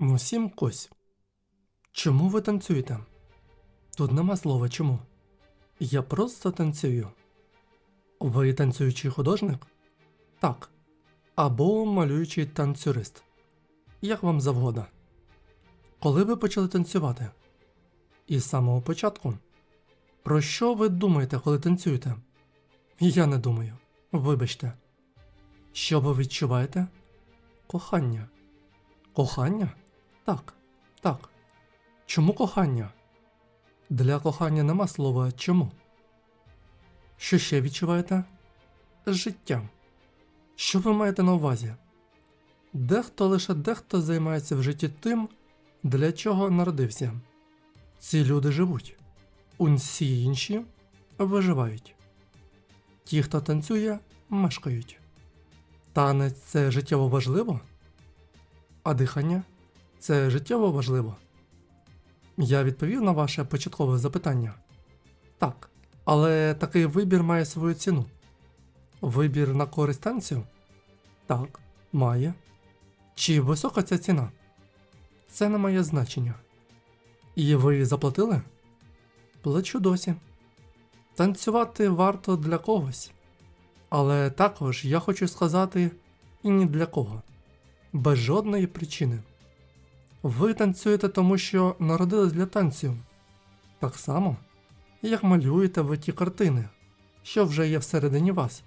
Усім кось. Чому ви танцюєте? Тут нема слова чому. Я просто танцюю. Ви танцюючий художник? Так. Або малюючий танцюрист. Як вам завгодно. Коли ви почали танцювати? Із самого початку. Про що ви думаєте, коли танцюєте? Я не думаю. Вибачте. Що ви відчуваєте? Кохання. Кохання? Так, так. Чому кохання? Для кохання нема слова чому. Що ще відчуваєте? Життя. Що ви маєте на увазі? Дехто лише дехто займається в житті тим, для чого народився. Ці люди живуть, усі інші виживають. Ті, хто танцює, мешкають. Танець це життєво важливо? А дихання це життєво важливо? Я відповів на ваше початкове запитання. Так, але такий вибір має свою ціну. Вибір на користь танцю? Так, має. Чи висока ця ціна? Це не має значення. І ви заплатили? Плачу досі. Танцювати варто для когось. Але також я хочу сказати і ні для кого. Без жодної причини. Ви танцюєте тому, що народились для танцю. Так само, як малюєте ви ті картини, що вже є всередині вас.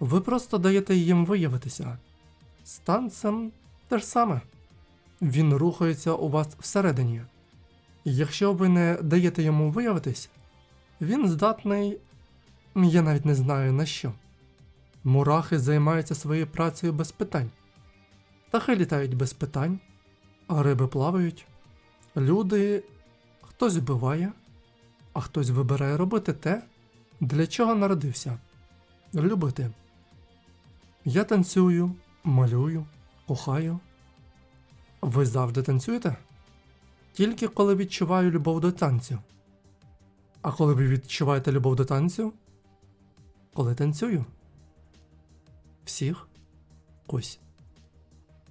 Ви просто даєте їм виявитися. З танцем те ж саме. Він рухається у вас всередині. Якщо ви не даєте йому виявитись, він здатний. Я навіть не знаю на що. Мурахи займаються своєю працею без питань. Птахи літають без питань, риби плавають. Люди хтось вбиває, а хтось вибирає робити те, для чого народився любити. Я танцюю, малюю, кохаю. Ви завжди танцюєте? Тільки коли відчуваю любов до танцю. А коли ви відчуваєте любов до танцю? Коли танцюю? Всіх? Ось.